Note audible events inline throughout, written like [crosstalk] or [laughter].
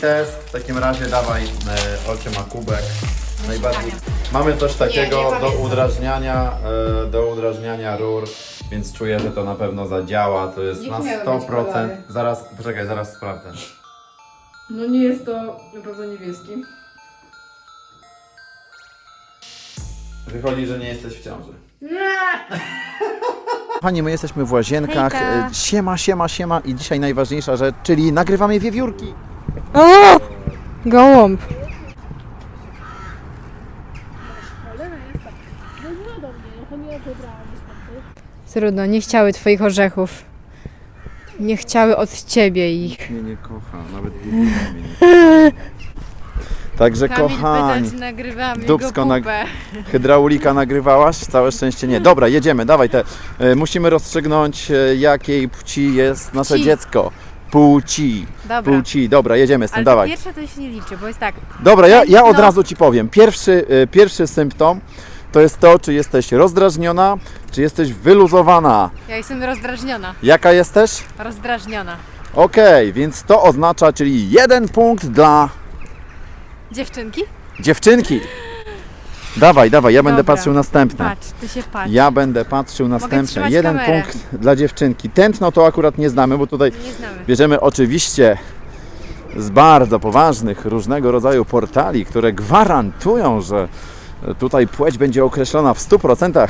test. W takim razie dawaj, e, Olcie ma kubek. Najbardziej. Mamy coś takiego nie do pamiętam. udrażniania, e, do udrażniania rur, więc czuję, że to na pewno zadziała. To jest na miały być 100%. kolory. Zaraz, poczekaj, zaraz sprawdzę. No nie jest to na pewno niebieski. Wychodzi, że nie jesteś w ciąży. [laughs] Kochani, my jesteśmy w łazienkach. Hejka. E, Siema, siema, siema i dzisiaj najważniejsza rzecz, czyli nagrywamy wiewiórki. O! Gołąb. Trudno, nie chciały twoich orzechów. Nie chciały od ciebie ich. Mnie nie kocha, nawet mnie nie Także kochani, nagrywamy dupsko nag- hydraulika nagrywałaś? Całe szczęście nie. Dobra, jedziemy, dawaj te. E, musimy rozstrzygnąć e, jakiej płci jest nasze Płci. dziecko. Płci. Dobra. Płci. Dobra, jedziemy z tym, Ale dawaj. pierwsze to się nie liczy, bo jest tak. Dobra, ja, ja od No. razu Ci powiem. Pierwszy, y, pierwszy symptom to jest to, czy jesteś rozdrażniona, czy jesteś wyluzowana. Ja jestem rozdrażniona. Jaka jesteś? Rozdrażniona. Okej, więc to oznacza, czyli jeden punkt dla Dziewczynki? dziewczynki. Dawaj, dawaj, ja będę Dobra. patrzył następne. Patrz, ty się patrz. Ja będę patrzył następne. trzymać Jeden kamerę. punkt dla dziewczynki. Tętno to akurat nie znamy, bo tutaj Nie znamy. bierzemy oczywiście z bardzo poważnych różnego rodzaju portali, które gwarantują, że tutaj płeć będzie określona w 100%.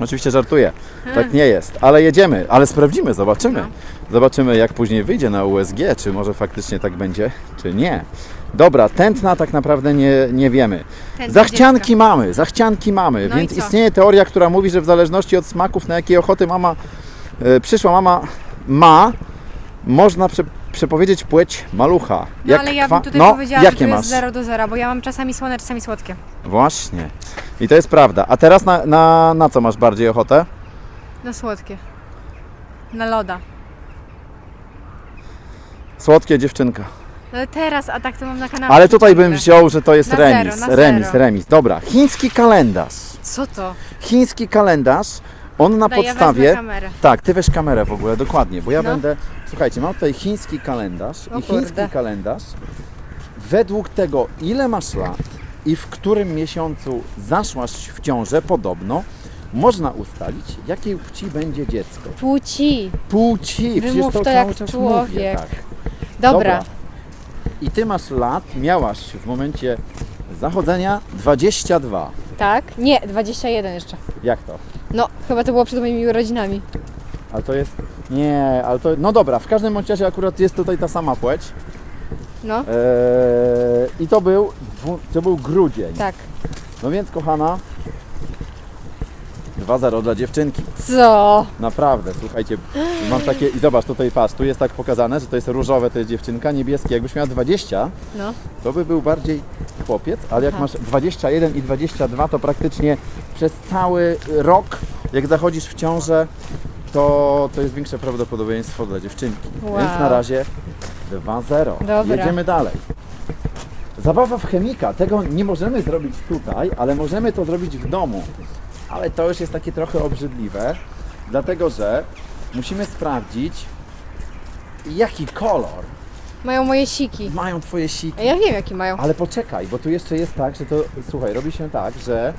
Oczywiście żartuję, tak nie jest, ale jedziemy, ale sprawdzimy, zobaczymy. No. Zobaczymy jak później wyjdzie na USG, czy może faktycznie tak będzie, czy nie. Dobra, tętna tak naprawdę nie, nie wiemy. Ten Zachcianki dziecka. mamy, zachcianki mamy, No więc istnieje teoria, która mówi, że w zależności od smaków, na jakie ochoty mama, e, przyszła mama ma, można prze, przepowiedzieć płeć malucha. No ale ja bym tutaj no, powiedziała, jakie że to jest 0 do 0, bo ja mam czasami słone, czasami słodkie. Właśnie. I to jest prawda. A teraz na, na, na co masz bardziej ochotę? No słodkie. Na loda. Słodkie dziewczynka. No teraz, a tak to mam na kanale. Ale tutaj bym wziął, że to jest Na remis. zero, na remis, zero. remis. Dobra, chiński kalendarz. Co to? Chiński kalendarz, on na Daj, ja podstawie. kamerę. tak, ty weź kamerę w ogóle, dokładnie, bo ja No. będę. Słuchajcie, mam tutaj chiński kalendarz O i chiński kurde. kalendarz. Według tego, ile masz lat i w którym miesiącu zaszłaś w ciążę, podobno można ustalić, jakiej płci będzie dziecko. Płci. Płci, przecież Wymów to, to cały jak czas człowiek. Mówię, tak. Dobra. I ty masz lat, miałaś w momencie zachodzenia 22. Tak? Nie, 21 jeszcze. Jak to? No, chyba to było przed moimi urodzinami. Ale to jest. Nie, ale to. No dobra, w każdym bądź razie akurat jest tutaj ta sama płeć. No, Eee, I to był, to był grudzień. tak. No więc kochana, 2-0 dla dziewczynki. Co? Naprawdę, słuchajcie, mam takie. I zobacz, tutaj patrz, tu jest tak pokazane, że to jest różowe, to jest dziewczynka, niebieskie. Jakbyś miała 20, No. to by był bardziej chłopiec, ale jak Aha. masz 21 i 22, to praktycznie przez cały rok, jak zachodzisz w ciążę, to, to jest większe prawdopodobieństwo dla dziewczynki. Wow. Więc na razie 2-0. Dobra. Jedziemy dalej. Zabawa w chemika. Tego nie możemy zrobić tutaj, ale możemy to zrobić w domu. Ale to już jest takie trochę obrzydliwe, dlatego że musimy sprawdzić, jaki kolor Mają moje siki. mają Twoje siki. Ja wiem, jaki mają. Ale poczekaj, bo tu jeszcze jest tak, że to, słuchaj, robi się tak, że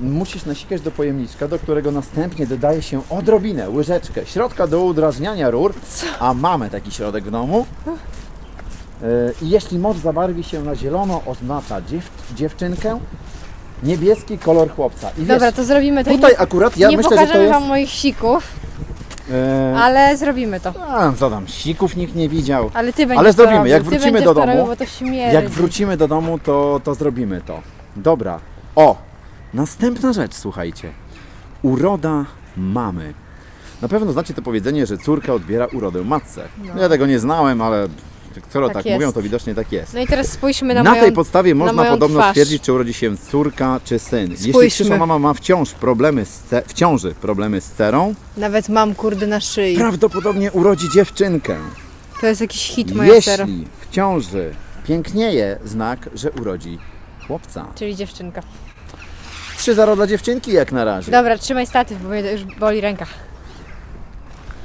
musisz nasikać do pojemniczka, do którego następnie dodaje się odrobinę, łyżeczkę, środka do udrażniania rur, a mamy taki środek w domu. Yy, I jeśli moc zabarwi się na zielono, oznacza dziew, dziewczynkę, niebieski kolor chłopca. I wiesz, Dobra, to zrobimy to. i tutaj nie, akurat ja nie myślę, że to pokażemy jest... wam moich sików, Yy, ale zrobimy to. a, co tam, sików nikt nie widział. Ale ty będziesz Ale to zrobimy, robił. jak ty wrócimy będziesz do to domu, robił, bo to śmierdzi. Jak wrócimy do domu, to, to zrobimy to. Dobra. O! Następna rzecz, słuchajcie. Uroda mamy. Na pewno znacie to powiedzenie, że córka odbiera urodę matce. Ja tego nie znałem, ale skoro Tak tak, jest. mówią, to widocznie tak jest. No i teraz spójrzmy na, Na, moją... tej podstawie można moją podobno twarz. stwierdzić, czy urodzi się córka, czy syn. Jeśli Spójrzmy. przyszła mama ma wciąż problemy z ce- w ciąży problemy z cerą, Nawet mam kurde na szyi. prawdopodobnie urodzi dziewczynkę. To jest jakiś hit moja Jeśli sera. w ciąży pięknieje, znak, że urodzi chłopca. Czyli dziewczynka. 3-0 dla dziewczynki jak na razie. Dobra, trzymaj statyw, bo mnie już boli ręka.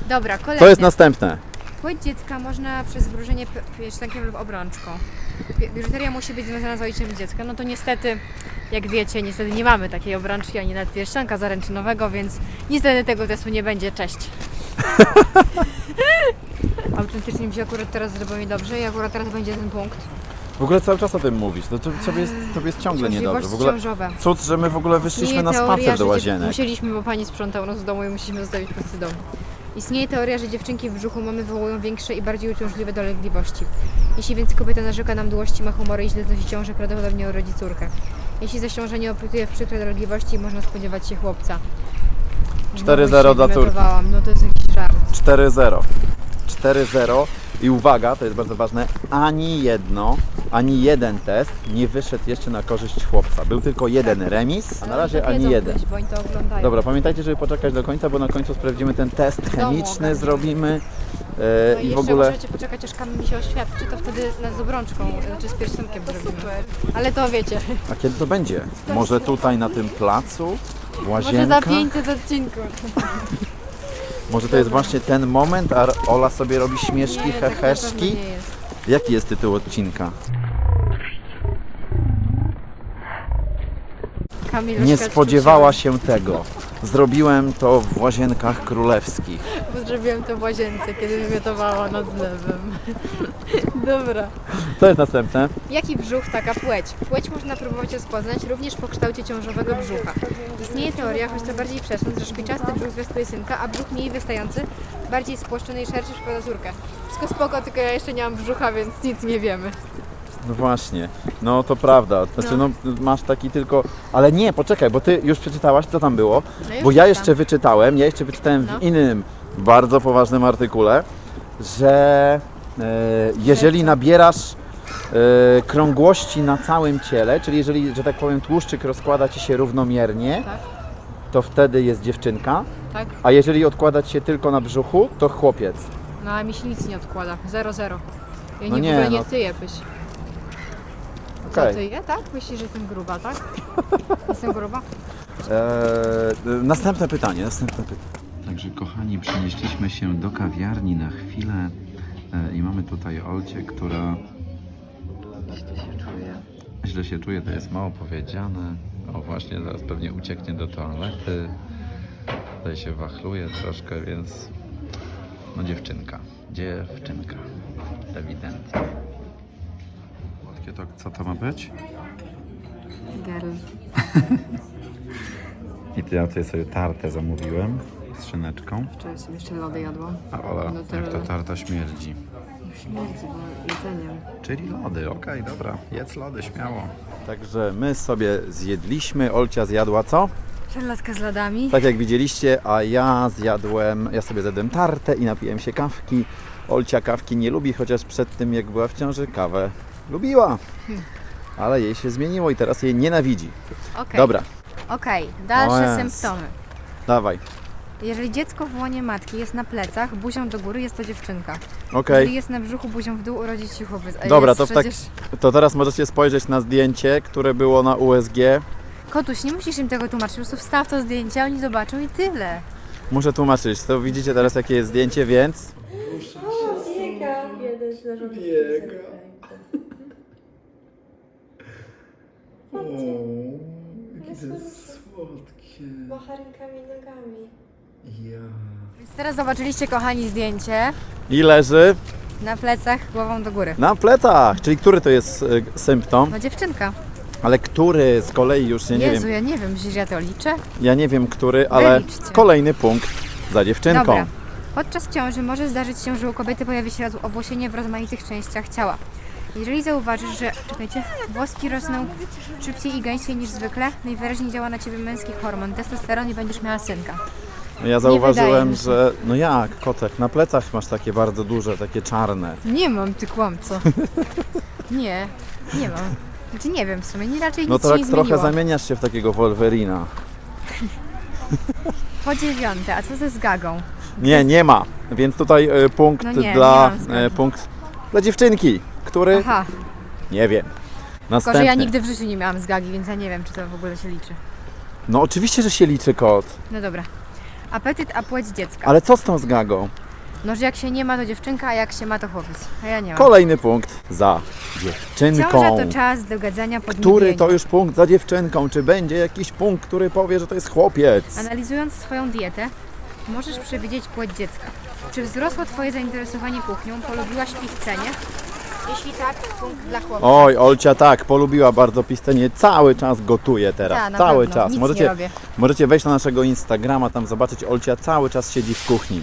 Dobra, kolejny. Co jest następne? Płeć dziecka można przez wróżenie p- pierścionkiem lub obrączką. Biżuteria musi być związana z ojcem dziecka. No to niestety, jak wiecie, niestety nie mamy takiej obrączki ani nawet pierścionka zaręczynowego, więc niestety tego testu nie będzie. Cześć. [laughs] Autentycznie mi się akurat teraz zrobiło mi dobrze i akurat teraz będzie ten punkt. W ogóle cały czas o tym mówisz. To, to, tobie, jest, tobie jest ciągle niedobrze. W ogóle ciążowe. cud, że my w ogóle wyszliśmy Istnieje na teoria, spacer do że łazienek. Musieliśmy, bo pani sprzątał nas z domu i musieliśmy zostawić pusty dom. Istnieje teoria, że dziewczynki w brzuchu mamy wywołują większe i bardziej uciążliwe dolegliwości. Jeśli więc kobieta narzeka na mdłości, ma humory i źle znosi ciążę, prawdopodobnie urodzi córkę. Jeśli zaś ciąża nie oprutuje w przykre dolegliwości, można spodziewać się chłopca. 4-0 Znowu się dla córki. No to jest jakiś żart. 4-0. 4-0 i uwaga, to jest bardzo ważne, ani jedno, ani jeden test nie wyszedł jeszcze na korzyść chłopca. Był tylko jeden remis, a na razie ani jeden. Kiedyś, bo oni to oglądają. Dobra, pamiętajcie, żeby poczekać do końca, bo na końcu sprawdzimy ten test chemiczny, ogarniemy. zrobimy No e, i i w jeszcze ogóle... możecie poczekać, aż Kamil mi się oświadczy, to wtedy z obrączką, czy z pierścionkiem zrobimy. Ale to wiecie, A kiedy to będzie? Może tutaj na tym placu? może Łazienka? za 500 odcinków. [laughs] Może to jest właśnie ten moment, a Ola sobie robi śmieszki, Nie, tak heheszki? nie jest. Jaki jest tytuł odcinka? Kamil Nie spodziewała się tego. Zrobiłem to w łazienkach królewskich. Zrobiłem to w łazience, kiedy wymiotowała nad zlewem. [laughs] Dobra. Co jest następne? Jaki brzuch, taka płeć? Płeć można próbować rozpoznać również po kształcie ciążowego brzucha. Istnieje teoria, choć to bardziej przesąd, że szpiczasty brzuch zwiastuje synka, a brzuch mniej wystający, bardziej spłoszczony i szerszy przypada córkę. Wszystko spoko, tylko ja jeszcze nie mam brzucha, więc nic nie wiemy. No właśnie, no to prawda. Znaczy, no. masz taki tylko. Ale nie, poczekaj, bo ty już przeczytałaś, co tam było. No Bo ja jeszcze wyczytałem, ja jeszcze wyczytałem No. w innym bardzo poważnym artykule, że e, jeżeli nabierasz e, krągłości na całym ciele, czyli jeżeli, że tak powiem, tłuszczyk rozkłada ci się równomiernie, Tak. to wtedy jest dziewczynka, Tak? a jeżeli odkłada ci się tylko na brzuchu, to chłopiec. No a mi się nic nie odkłada. Zero, zero. Ja No nie, nie, w ogóle nie no. tyję pyś. Co Okej. tyję, tak? Myślisz, że jestem gruba, tak? [laughs] Jestem gruba? Eee, następne pytanie, następne pytanie. Także kochani, przenieśliśmy się do kawiarni na chwilę e, i mamy tutaj Olcie, która Źle się czuję. źle się czuje, to jest mało powiedziane. O właśnie, zaraz pewnie ucieknie do toalety. Tutaj się wachluje troszkę, więc no dziewczynka, dziewczynka, ewidentnie. To co to ma być? Girl. [laughs] I to ja tutaj sobie tartę zamówiłem z szyneczką. Wczoraj sobie jeszcze lody jadłam. A Ola, No to- jak ta tarta śmierdzi. Śmierdzi, bo jedzeniem. Czyli lody, okej, dobra, jedz lody, śmiało. Także my sobie zjedliśmy, Olcia zjadła co? Szarlotka z lodami. Tak jak widzieliście, a ja zjadłem, ja sobie zjadłem tartę i napiłem się kawki. Olcia kawki nie lubi, chociaż przed tym jak była w ciąży kawę lubiła. Ale jej się zmieniło i teraz jej nienawidzi. Okej. Dobra, Okej, O dalsze jest. symptomy. dawaj. Jeżeli dziecko w łonie matki jest na plecach, buzią do góry, jest to dziewczynka. Okej, Jeżeli jest na brzuchu, buzią w dół, urodzić się chłopiec. A Dobra, jest to w tak- przecież... to teraz możecie spojrzeć na zdjęcie, które było na USG. Kotuś, nie musisz im tego tłumaczyć, po prostu wstaw to zdjęcie, oni zobaczą i tyle. Muszę tłumaczyć, to widzicie teraz jakie jest zdjęcie, więc Macha rękami i nogami. Więc teraz zobaczyliście, kochani, zdjęcie i leży na plecach, głową do góry. na plecach. Czyli który to jest e, symptom? No dziewczynka. Ale który z kolei już ja nie Jezu, wiem. ja nie wiem, myślisz, że ja to liczę? Ja nie wiem który, ale Wyliczcie. kolejny punkt za dziewczynką. Dobra. Podczas ciąży może zdarzyć się, że u kobiety pojawi się owłosienie w rozmaitych częściach ciała. Jeżeli zauważysz, że czekajcie, włoski rosną szybciej i gęściej niż zwykle, najwyraźniej działa na ciebie męski hormon, testosteron i będziesz miała synka. Ja wydaje zauważyłem, że no jak, kotek, na plecach masz takie bardzo duże, takie czarne. Nie mam, ty kłamco. nie, nie mam. Znaczy nie wiem w sumie, nie raczej No nic to się tak nie trochę zmieniło. zamieniasz się w takiego Wolverina. Po dziewiąte, a co ze zgagą? Nie, nie ma. Więc tutaj e, punkt No nie, dla nie mam zgody. e, punkt dla dziewczynki, który Aha, nie wiem. tylko Następny. że ja nigdy w życiu nie miałam zgagi, więc ja nie wiem, czy to w ogóle się liczy. No oczywiście, że się liczy kot. No dobra. Apetyt, a płeć dziecka. Ale co z tą zgagą? No, że jak się nie ma, to dziewczynka, a jak się ma, to chłopiec. A ja nie mam. Kolejny punkt za dziewczynką. Ciąża to czas do gadzania pod Który to już punkt za dziewczynką? Czy będzie jakiś punkt, który powie, że to jest chłopiec? Analizując swoją dietę, możesz przewidzieć płeć dziecka. Czy wzrosło Twoje zainteresowanie kuchnią? Polubiłaś pichcenie? Jeśli tak, punkt dla chłopca. Oj, Olcia tak, polubiła bardzo pistenie, cały czas gotuje teraz, Ta, na cały pewno, czas. nic nie możecie, robię. możecie wejść na naszego Instagrama, tam zobaczyć, Olcia cały czas siedzi w kuchni.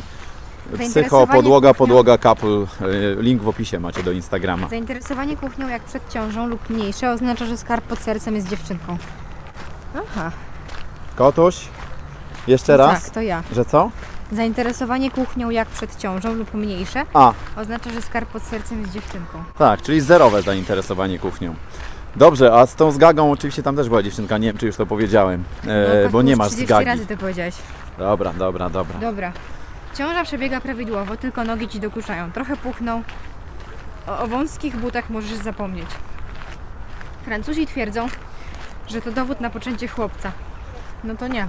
Psycho, Zainteresowanie podłoga, kuchnią. podłoga, couple, y, link w opisie macie do Instagrama. Zainteresowanie kuchnią jak przed ciążą lub mniejsze oznacza, że skarb pod sercem jest dziewczynką. Aha, Kotuś, jeszcze raz, tak, to ja. że co? Zainteresowanie kuchnią jak przed ciążą lub mniejsze A, oznacza, że skarb pod sercem jest dziewczynką. tak, czyli zerowe zainteresowanie kuchnią. Dobrze, a z tą zgagą oczywiście tam też była dziewczynka, nie wiem czy już to powiedziałem, e, No, bo nie masz 30 zgagi. razy to powiedziałeś. Dobra, dobra, dobra. Dobra. Ciąża przebiega prawidłowo, tylko nogi ci dokuczają. Trochę puchną. O, o wąskich butach możesz zapomnieć. Francuzi twierdzą, że to dowód na poczęcie chłopca. No to nie.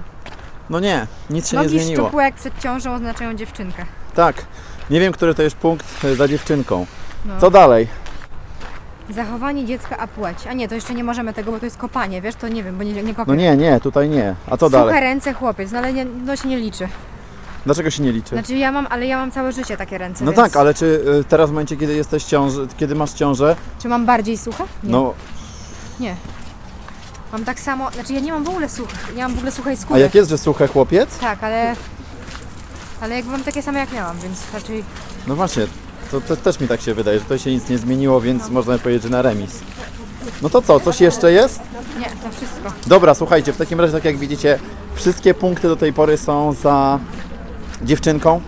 No nie, nic się nie Nogi zmieniło. szczupłe jak przed ciążą oznaczają dziewczynkę. Tak, nie wiem, który to jest punkt e, za dziewczynką. No. Co dalej? Zachowanie dziecka a płeć. A nie, to jeszcze nie możemy tego, bo to jest kopanie, wiesz, to nie wiem, bo nie, nie kopię. No nie, nie, tutaj nie. A co Suche dalej? ręce chłopiec, no ale nie, no się nie liczy. Dlaczego się nie liczy? Znaczy ja mam, ale ja mam całe życie takie ręce, No więc... tak, ale czy y, teraz w momencie, kiedy jesteś ciąży, kiedy masz ciążę, Czy mam bardziej suche? Nie. no Nie. Mam tak samo, znaczy ja nie mam w ogóle suchych, ja mam w ogóle suchej a skóry. jak jest, że suche chłopiec? Tak, ale... Ale jakby mam takie same jak miałam, więc raczej... No właśnie, to, to też mi tak się wydaje, że to się nic nie zmieniło, więc można powiedzieć, że na remis. No to co, coś jeszcze jest? Nie, to wszystko. Dobra, słuchajcie, w takim razie, tak jak widzicie, wszystkie punkty do tej pory są za dziewczynką,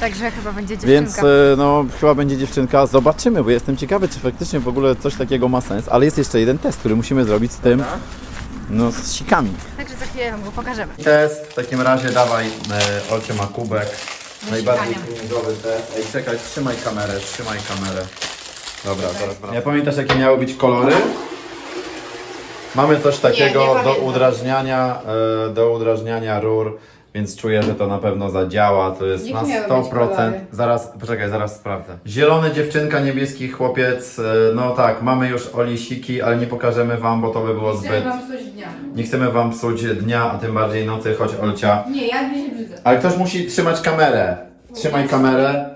Także chyba będzie dziewczynka. więc y, no chyba będzie dziewczynka. Zobaczymy, bo jestem ciekawy, czy faktycznie w ogóle coś takiego ma sens, ale jest jeszcze jeden test, który musimy zrobić z tym, no z sikami. Także za chwilę wam go pokażemy. Test, w takim razie dawaj, e, Olcie ma kubek. Najbardziej sikania. test. Ej, czekaj, trzymaj kamerę, trzymaj kamerę. Dobra, zaraz wracam. Ja pamiętasz jakie miały być kolory? Mamy coś takiego nie do pamiętam. udrażniania, e, do udrażniania rur, więc czuję, że to na pewno zadziała. To jest na miały 100%. być kolory? Zaraz, poczekaj, zaraz sprawdzę. Zielony dziewczynka, niebieski chłopiec. e, No tak, mamy już olisiki, ale nie pokażemy wam, bo to by było Chcę zbyt. wam coś dnia. Nie chcemy wam psuć dnia, a tym bardziej nocy, choć Olcia. Nie, ja mi się brzydzę. Ale ktoś musi trzymać kamerę. Trzymaj kamerę.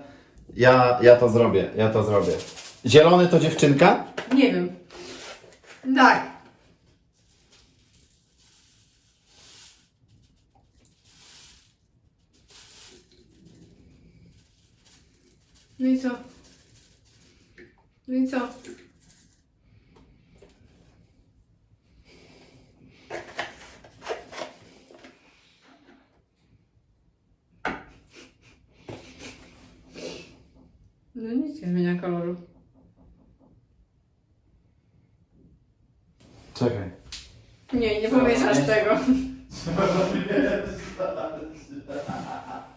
Ja, ja to zrobię, ja to zrobię. Zielony to dziewczynka? Nie wiem. Tak. No i co? No i co? No nic nie zmienia koloru. Czekaj. Nie, nie pomieszasz tego. [laughs] [laughs] [laughs]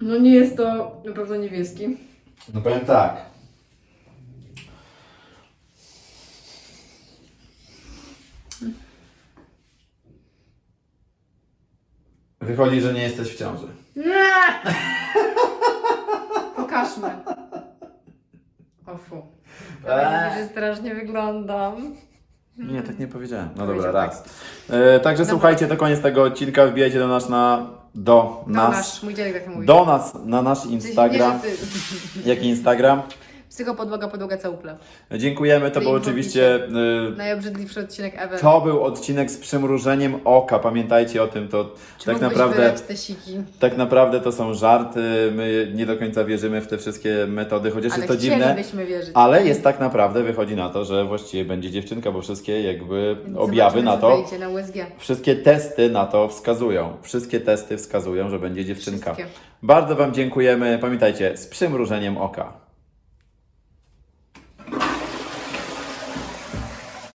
No nie jest to na pewno niebieski. No powiem tak. Wychodzi, że nie jesteś w ciąży. Nie! Pokażmy. O fu. Ale mówię, że strasznie wyglądam. Nie, tak nie powiedziałem. No dobra, tak. raz. E, także słuchajcie, to koniec tego odcinka. Wbijajcie do nas na. Do No nas. nasz, mój dziadek tak mówi. Do nas na nasz Ty- Instagram. nie, że ty. Jaki Instagram? Psychopodłoga, podłoga całupla. Dziękujemy, to był oczywiście. y, Najobrzydliwszy odcinek ever. To był odcinek z przymrużeniem oka. Pamiętajcie o tym, to Czy tak mógłbyś naprawdę, wylać te siki? tak naprawdę to są żarty. My nie do końca wierzymy w te wszystkie metody, chociaż Ale jest to dziwne. chcielibyśmy wierzyć. Ale jest tak naprawdę, wychodzi na to, że właściwie będzie dziewczynka, bo wszystkie jakby objawy zobaczymy, na co to, na USG. wszystkie testy na to wskazują. Wszystkie testy wskazują, że będzie dziewczynka. Wszystkie. Bardzo Wam dziękujemy. Pamiętajcie, z przymrużeniem oka.